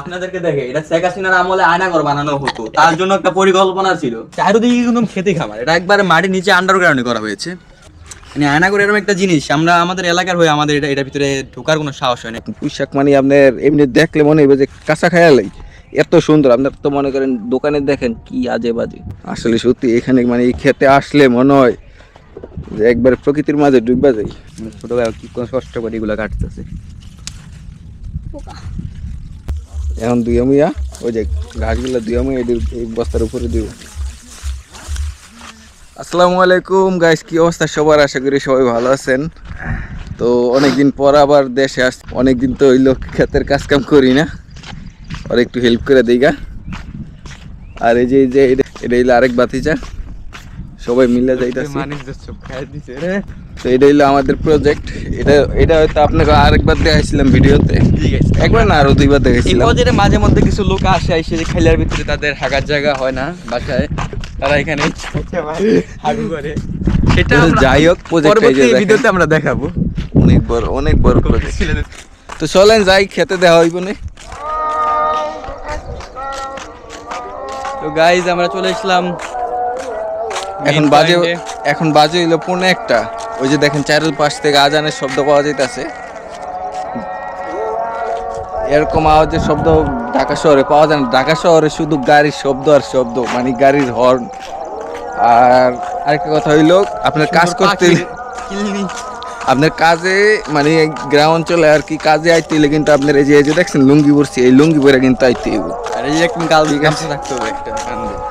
আপনাদেরকে দেখে এটা শেখ হাসিনার আমলে আয়নাঘর বানানো হতো। তার জন্য একটা পরিকল্পনা ছিল। চারিদিকে কিন্তু খেতে খামার। এটা একবারে মাটির নিচে আন্ডারগ্রাউন্ডে করা হয়েছে। মানে আয়নাঘর এরকম একটা জিনিস আমরা আমাদের এলাকার হয়ে আমাদের এটা এটার ভিতরে ঢোকার কোনো সাহস হয় না। পুঁইশাক মানে আপনার এমনি দেখলে মনে হবে যে কাঁচা খায়ালাই এত সুন্দর। আপনার তো মনে করেন দোকানে দেখেন কি আজে বাজে আসলে সত্যি এখানে মানে এই খেতে আসলে মনে হয় যে একবার প্রকৃতির মাঝে ডুববা যাই ছোটবেলা কি কষ্ট করে এগুলো কাটতেছে। এখন দুই মুইয়া ওই যে ঘাসগুলো দুই মুইয়া এই বস্তার উপরে দিব। আসসালামু আলাইকুম গাইস কি অবস্থা সবার? আশা করি সবাই ভালো আছেন। তো অনেকদিন পর আবার দেশে আস অনেকদিন তো ওই লোক ক্ষেতের কাজ কাম করি না। আর একটু হেল্প করে দিই গা আর এই যে এই যে এটা এটা হইল আরেক বাতিচা সবাই মিলে যাইতাছি। তো এটা হইল আমাদের প্রজেক্ট এটা এটা হয়তো আপনাকে আরেকবার দেখাইছিলাম ভিডিওতে। একবার না আরও দুইবার দেখাইছিলাম। বাজারে মাঝে মধ্যে কিছু লোক আসে এসে যে খাইলার ভিতরে তাদের হাগার জায়গা হয় না বাসায়। তারা এখানে হাগু করে। সেটা যাই হোক প্রজেক্ট ভিডিওতে আমরা দেখাবো। অনেক বড় অনেক বড় প্রজেক্ট তো চলেন যাই খেতে দেওয়া হইব না। তো গাইজ আমরা চলে এসলাম এখন বাজে এখন বাজে হইল পৌনে একটা। ওই যে দেখেন চারুল পাশ থেকে আজানের শব্দ পাওয়া যাইতেছে। এরকম আওয়াজের শব্দ ঢাকা শহরে পাওয়া যায় না। ঢাকা শহরে শুধু গাড়ির শব্দ আর শব্দ মানে গাড়ির হর্ন আর আরেকটা কথা হইল আপনার কাজ করতে আপনার কাজে মানে গ্রাম অঞ্চলে আর কি কাজে আইতে হইলে কিন্তু আপনার এই যে এই যে দেখছেন লুঙ্গি পরছি এই লুঙ্গি পরে কিন্তু আইতে হইব। আর এই একটা গামছা থাকতে হবে একটা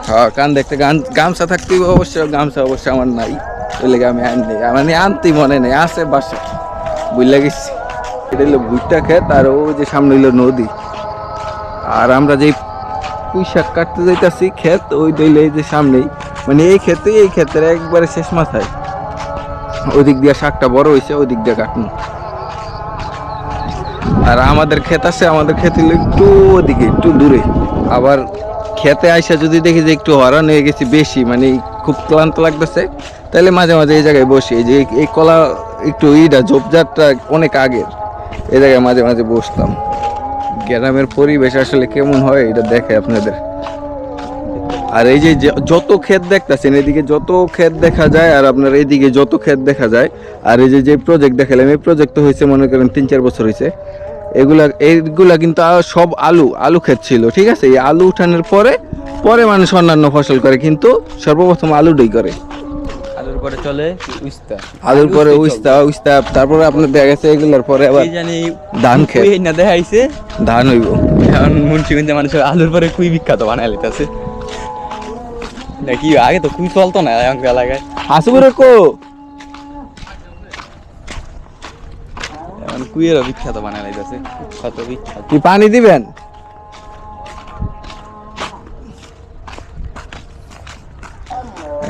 হ্যাঁ কান দেখতে গান গামছা থাকতে হইব অবশ্য গামছা অবশ্য আমার নাই। ওই আমি আনি মানে আনতেই মনে নেই আছে বাসা বুঝলে গেছি। এটা হলো ভুট্টা ক্ষেত আর ওই যে সামনে হইল নদী। আর আমরা যেই পুঁই শাক কাটতে যাইতাছি ক্ষেত, ওই দইলে এই যে সামনেই। মানে এই ক্ষেতে, এই ক্ষেতের একবারে শেষ মাথায়। ওই দিক দিয়ে শাকটা বড় হয়েছে ওই দিয়ে কাটনো আর আমাদের ক্ষেত আছে, আমাদের ক্ষেত হলো একটু ওদিকে, একটু দূরে। আবার খেতে আইসা যদি দেখি যে একটু হরান হয়ে গেছি বেশি মানে খুব ক্লান্ত লাগতেছে। তাহলে মাঝে মাঝে এই জায়গায় বসি, এই যে এই- কলা একটু ইটা, ঝোপঝাড়টা অনেক আগের, এই জায়গায় মাঝে মাঝে বসতাম। গ্রামের পরিবেশ আসলে কেমন হয় এটা দেখে আপনাদের। আর এই যে যত ক্ষেত দেখতেছেন, এদিকে যত ক্ষেত দেখা যায় আর আপনার এইদিকে যত ক্ষেত দেখা যায়, আর এই যে যে প্রজেক্ট দেখালাম, এই প্রজেক্ট তো হয়েছে মনে করেন তিন চার বছর হয়েছে। এগুলা, এইগুলা কিন্তু সব আলু আলু ক্ষেত ছিল, ঠিক আছে? এই আলু উঠানোর পরে পরে মানুষ অন্যান্য ফসল করে, কিন্তু সর্বপ্রথম আলুটাই করে। পরে চলে। উস্তা। আলুর পরে উস্তা উস্তা তারপরে আপনার দেখা গেছে এগুলার পরে আবার জানি ধান কুই না দেখাইছে। ধান হইব। এখন মুন্সিগঞ্জে মানুষের আলুর পরে কুই বিখ্যাত বানায় লিতেছে নাকি আগে তো কুই চলতো না আমাদের এলাকায়। কো। এখন কুইয়েরও বিখ্যাত বানায় লিতেছে কত বিখ্যাত। কি পানি দিবেন?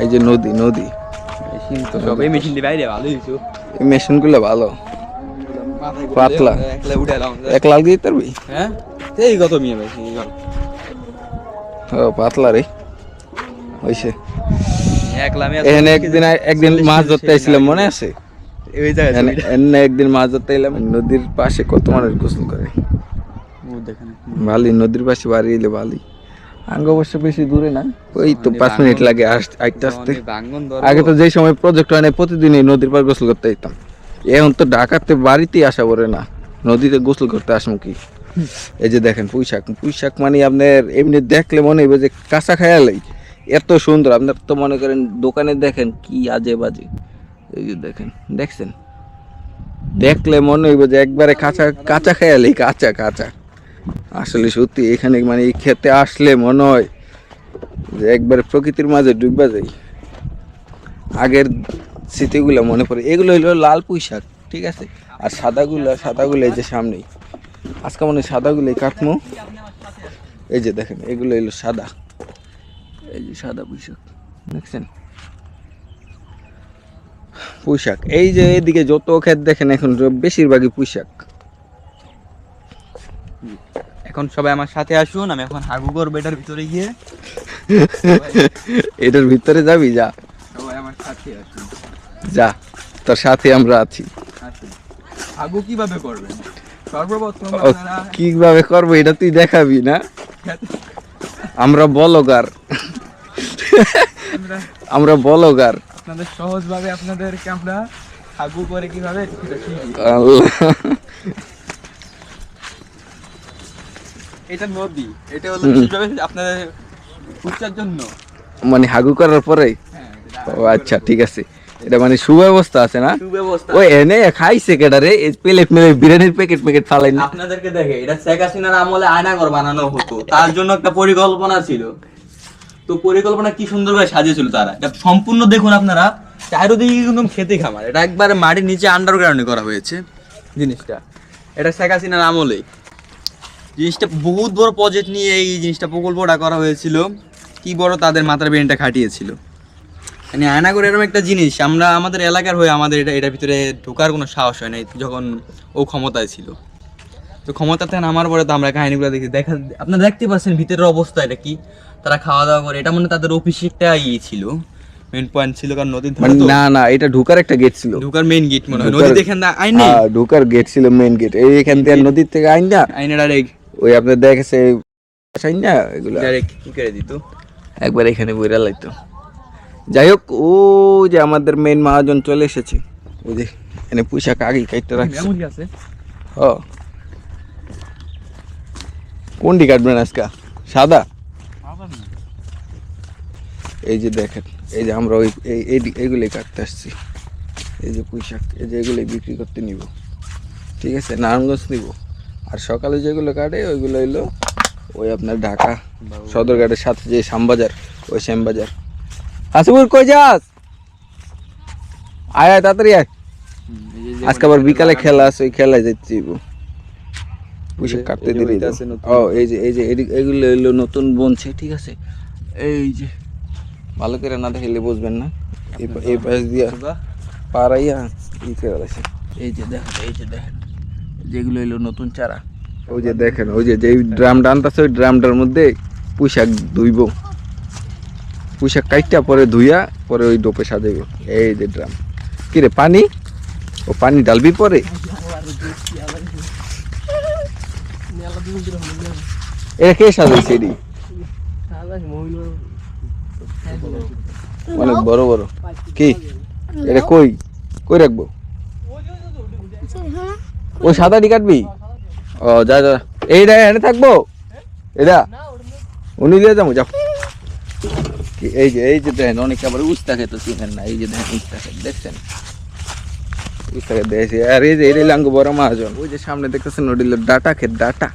এই যে নদী নদী। মেশিন তো সব এই মেশিন দিয়ে বাইরে ভালো হইছো এই মেশিনগুলো ভালো। পাতলা। একলা এক লাল দিয়ে পারবি? হ্যাঁ? এই কত মিয়া ভাই ও পাতলা রে। হইছে। এখানে একদিন একদিন মাছ ধরতে আইছিলাম মনে আছে? এখানে একদিন মাছ ধরতে এলাম নদীর পাশে কত মানুষ গোসল করে। বালি নদীর পাশে বাড়ি এলে বালি। আঙ্গ অবশ্য বেশি দূরে না। ওই তো পাঁচ মিনিট লাগে আস- আইতে আসতে। আগে তো যেই সময় প্রজেক্ট হয় না প্রতিদিনই নদীর পার গোসল করতে যেতাম এখন তো ঢাকাতে বাড়িতেই আসা পড়ে না। নদীতে গোসল করতে আসুন কি? এই যে দেখেন পুঁইশাক। পুঁইশাক মানে আপনার এমনি দেখলে মনে হবে যে কাঁচা খায়ালাই। এত সুন্দর। আপনার তো মনে করেন দোকানে দেখেন কি আজে বাজে এই যে দেখেন দেখছেন? দেখলে মনে হইব যে একবারে কাঁচা কাঁচা খায়ালাই কাঁচা কাঁচা। আসলে সত্যি এখানে মানে এই খেতে আসলে মনে হয় যে একবারে প্রকৃতির মাঝে ডুববা যাই। আগের স্মৃতিগুলো মনে পড়ে। এগুলো হইল লাল পুঁই শাক ঠিক আছে? আর সাদাগুলো সাদাগুলো এই যে সামনেই। আজকে মনে হয় সাদাগুলোই কাটমো। এই যে দেখেন, এগুলো হইল সাদা। এই যে সাদা পুঁই শাক দেখছেন? পুঁই শাক এই যে এদিকে যত ক্ষেত দেখেন এখন বেশিরভাগই পুঁই শাক এখন সবাই আমার সাথে আসুন আমি এখন হাগু করব এটার ভিতরে গিয়ে। এটার ভিতরে যাবি? যা। সবাই আমার সাথে আসুন। যা তোর সাথে আমরা আছি। হাগু কীভাবে করবেন? সর্বপ্রথম আপনারা কীভাবে করব এটা তুই দেখাবি না? আমরা বলগার। আমরা আমরা বলগার। আপনাদের সহজভাবে আপনাদেরকে আমরা হাগু করে কীভাবে আল্লাহ। এটা নদী। এটা হলো। আপনাদের উচ্চার জন্য? মানে হাগু করার পরে? হ্যাঁ ও আচ্ছা ঠিক আছে। এটা মানে সুব্যবস্থা আছে না? এনে খাইছে কেডারে এই প্লেট বিরিয়ানির প্যাকেট প্যাকেট ফালাই না। আপনাদেরকে দেখে এটা শেখ হাসিনার আমলে আয়নাঘর বানানো হতো। তার জন্য একটা পরিকল্পনা ছিল। তো পরিকল্পনা কি সুন্দর করে সাজিয়েছিল তারা? এটা সম্পূর্ণ দেখুন আপনারা চারিদিকে কিন্তু খেতে খামার। এটা একবারে মাটির নিচে আন্ডারগ্রাউন্ডে করা হয়েছে জিনিসটা। এটা শেখ হাসিনার আমলেই। জিনিসটা বহুত বড় প্রজেক্ট নিয়ে এই জিনিসটা প্রকল্পটা করা হয়েছিল। কি বড় তাদের মাথার ব্রেনটা খাটিয়েছিল। মানে আয়নাগর এরকম একটা জিনিস আমরা আমাদের এলাকার হয়ে আমাদের এটা এটার ভিতরে ঢোকার কোনো সাহস হয় না যখন ও ক্ষমতায় ছিল। তো ক্ষমতা থেকে নামার পরে তো আমরা কাহিনিগুলো দেখি দেখা আপনারা দেখতে পাচ্ছেন ভিতরের অবস্থা এটা কি। তারা খাওয়া দাওয়া করে এটা মানে তাদের অফিস একটা ইয়ে ছিল মেন পয়েন্ট ছিল কারণ নদীর ধারে মানে না না এটা ঢুকার একটা গেট ছিল। ঢোকার মেইন গেট মনে হয়। নদী দেখেন না আইন হ্যাঁ, ঢুকার গেট ছিল মেইন গেট এইখান থেকে নদীর থেকে আইন না? আইনের ডাইরেক্ট ওই আপনার দেখেছে আইন না এগুলো? ডাইরেক্ট কি করে দিত? একবার এখানে বইরা লাইতো। যাই হোক ও যে আমাদের মেইন মহাজন চলে এসেছে। ওই যে এনে পোশাক আগে কাটতে রাখছে। হ। কোনটি কাটবেন আজকে? সাদা? এই যে দেখেন এই যে আমরা ওই এই এই- এইগুলোই কাটতে আসছি। এই যে পুঁইশাক এই যে এগুলোই বিক্রি করতে নিব। ঠিক আছে নারায়ণগঞ্জ নিব। আর সকালে যেগুলো কাটে, ওইগুলো হইল ওই আপনার ঢাকা সদরঘাটের সাথে যে শ্যামবাজার, ওই শ্যামবাজার। হাসিপুর কই যাস? আয় আয়, তাড়াতাড়ি আয়। আজকে আবার বিকালে খেলা আছে, ওই খেলায় চাইব পুষে কাটতে দিলে ও, এই যে এই যে এগুলো এলো নতুন বনছে ঠিক আছে? এই যে, ভালো করে না দেখলে বুঝবেন না। এই পাশ দিয়া পাড়াইয়া ই করে এই যে দেখেন এই যে দেখেন যেগুলো এলো নতুন চারা। ওই যে দেখেন, ওই যে যেই ড্রামটা আনতেছে, ওই ড্রামটার মধ্যে পুঁশাক ধুইব। পুঁশাক কাইটটা পরে ধুইয়া পরে ওই ডোপে সাজাইব। এই যে ড্রাম। কিরে, পানি? ও পানি ডালবি পরে? এটা কে সাজাইছে এটি? অনেক বড় বড়। কি? এটা কই? কই রাখব? ওই সাদাটি কাটবি? ও যা যা। এইটা এনে থাকব? এটা উনি লিয়ে যাব যাও এই যে এই যে দেখেন অনেকে আবার উস্তা খেত চিনেন না। এই যে দেখেন উস্তা খেত দেখছেন? উস্তা খেত দেখেছি আর এই যে এই লাঙ্গ বড় মহাজন। ওই যে সামনে দেখতেছেন ওডিল ডাটা খেত ডাটা।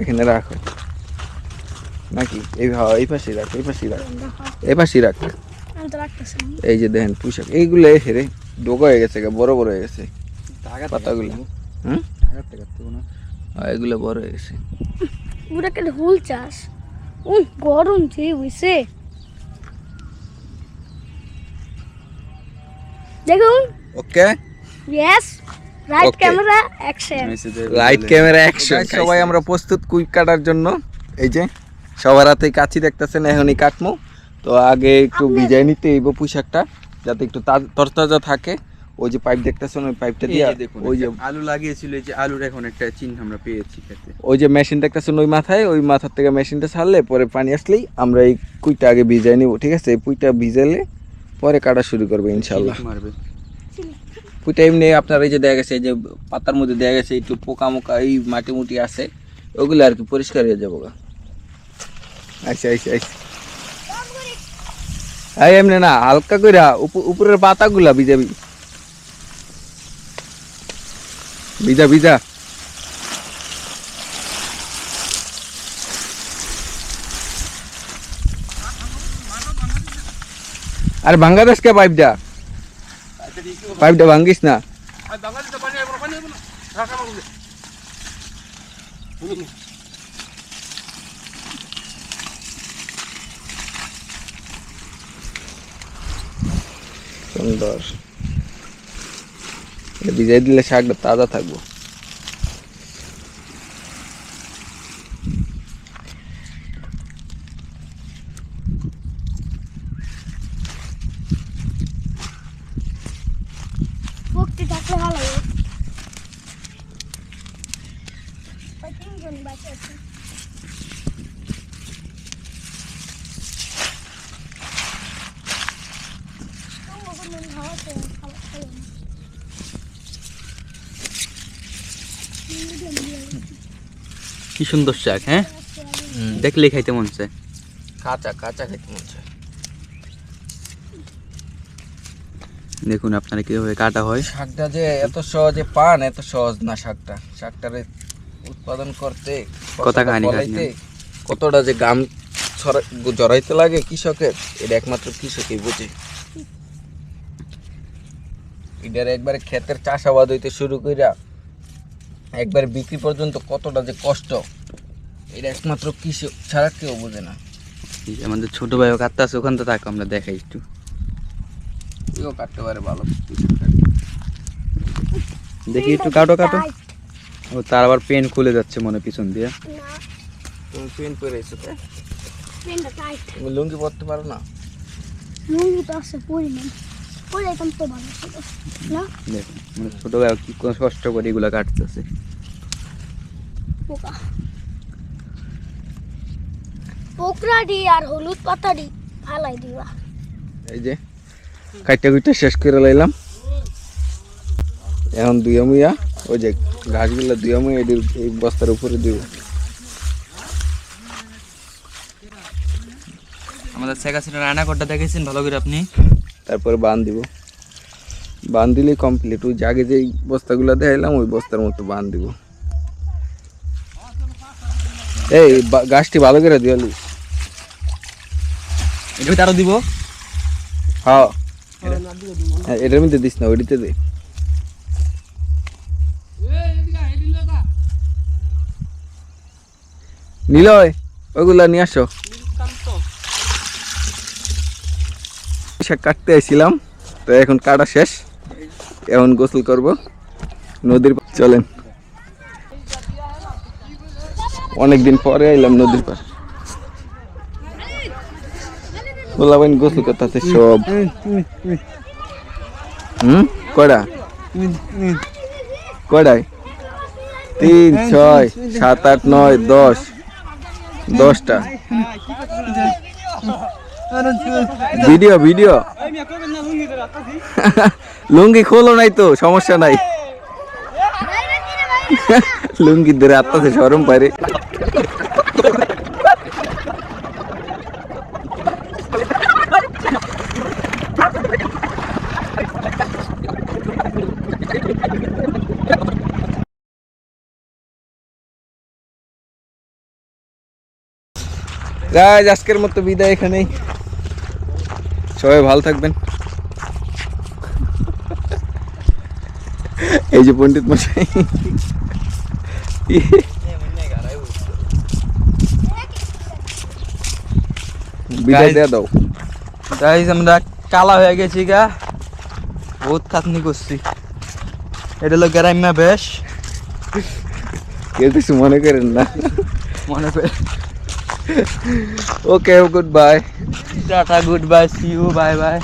এখানে রাখো। নাকি? এই হ্যাঁ, এই পাশে রাখ এই পাশে রাখ। এই পাশে রাখ। এই যে দেখেন পোশাক এইগুলো হেরে ডোকা হয়ে গেছে বড় বড় হয়ে গেছে। পাতাগুলো। হুম? এগুলো বড় হয়ে গেছে। পুরা হুল চাষ। উম গরম যে দেখুন। Okay? Yes right camera action right camera action সবাই আমরা প্রস্তুত কুইক কাটার জন্য এই যে সবার হাতে কাছি দেখতেছেন এখনই কাটমু। তো আগে একটু ভিজাই নিতে এইব পোশাকটা যাতে একটু তা- তরতাজা থাকে। ওই যে পাইপ দেখতেছেন ওই পাইপটা দিয়ে দেখুন ওই যে আলু লাগিয়েছিল এই যে আলুর এখন একটা চিহ্ন আমরা পেয়েছি খেতে। ওই যে মেশিন দেখতেছেন ওই মাথায় ওই মাথার থেকে মেশিনটা ছাড়লে পরে পানি আসলেই আমরা এই কুইটা আগে ভিজাই নিব ঠিক আছে? এই পুইটা ভিজালে পরে কাটা শুরু করবে ইনশাল্লাহ। মারবে। পুইটা এমনি আপনার এই যে দেখা গেছে এই যে পাতার মধ্যে দেখা গেছে একটু পোকা মোকা এই মাটি মুটি আছে ওগুলো আর কি পরিষ্কার হয়ে যাব আচ্ছা আচ্ছা আচ্ছা এই এমনি না, হালকা কইরা উপ- উপরের পাতাগুলা ভিজাবি। ভিজা ভিজা। আরে বাংলাদেশ কে পাইপটা পাইপটা ভাঙ্গিস না। সুন্দর। ভিজাই দিলে শাকটা তাজা থাকব তিনজন বাচ্চা আছে তোমার কোনো হাওয়া তো খাবার খাই না কি সুন্দর শাক হ্যাঁ? দেখলে খাইতে মন চায়। কাঁচা কাঁচা খেতে মন চায়। দেখুন আপনারা কীভাবে কাটা হয়। শাকটা যে এত সহজে পান এত সহজ না শাকটা। শাকটারে উৎপাদন করতে কথা কাহিনী কতটা যে গাম জড়াইতে লাগে কৃষকের এটা একমাত্র কৃষকই বুঝে। এটার একবারে ক্ষেতের চাষাবাদ হইতে শুরু কইরা একবারে বিক্রি পর্যন্ত কতটা যে কষ্ট এটা একমাত্র কৃষক ছাড়া কেউ বোঝে না। এই আমাদের ছোট ভাইও কাটতে আছে ওখান থেকে তাকে আমরা দেখাই একটু। কেউ কাটতে পারে ভালো। দেখি একটু কাটো কাটো। ও তার আবার পেন খুলে যাচ্ছে মনে হয় পিছন দিয়ে। তুমি পেন পরে এসো পেনটা টাইট তুমি লুঙ্গি পরতে পারো না? লুঙ্গি তো পরে একদম তো ভালো ছিল না? দেখুন মানে কি কষ্ট করে এগুলা কাটতেছে। পোকা। পোকরাডি আর হলুদ পাতাডি ফালাই দিবা। এই যে কাইটা কুইটা শেষ করে লাইলাম। এখন দুইয়া মুইয়া ওই যে গাছগুলো দুইয়া মুইয়া এটির এই বস্তার উপরে দিব। আমাদের সেকাশিটা রান্না করতে দেখেছেন ভালো করে আপনি? তারপরে বান দিব। বান দিলেই কমপ্লিট ওই জাগে যেই বস্তাগুলো দেখাইলাম ওই বস্তার মতো বান দিব। এই গাছটি ভালো করে দিয়ালি এটা তারও দিব? হ্যাঁ। হ্যাঁ, এটার মধ্যে দিস না ওইটিতে দে। নিলয় ওইগুলা নিয়ে আসো। শাক কাটতে আসছিলাম তো এখন কাটা শেষ। এখন গোসল করব। নদীর চলেন। অনেকদিন পরে এলাম নদীর পার বললাম, গোসল করতে সব। হুম? কয়টা? কয়টায়? তিন, ছয়, সাত, আট, নয়, দশ। দশটা। Video video. লুঙ্গি খোলো নাই তো, সমস্যা নাই। লুঙ্গি ধরে আত্মাতে সরম পারে আজকের মতো বিদায় এখানেই। সবাই ভালো থাকবেন। এই যে পণ্ডিত মশাই। বিদায় দেয়া দাও। গাইজ আমরা কালা হয়ে গেছি গা। বহুত খাতনি করছি। এটা হলো গ্রাম্য বেশ। কেউ কিছু মনে করেন না। মনে করে okay good bye tata good bye see you bye bye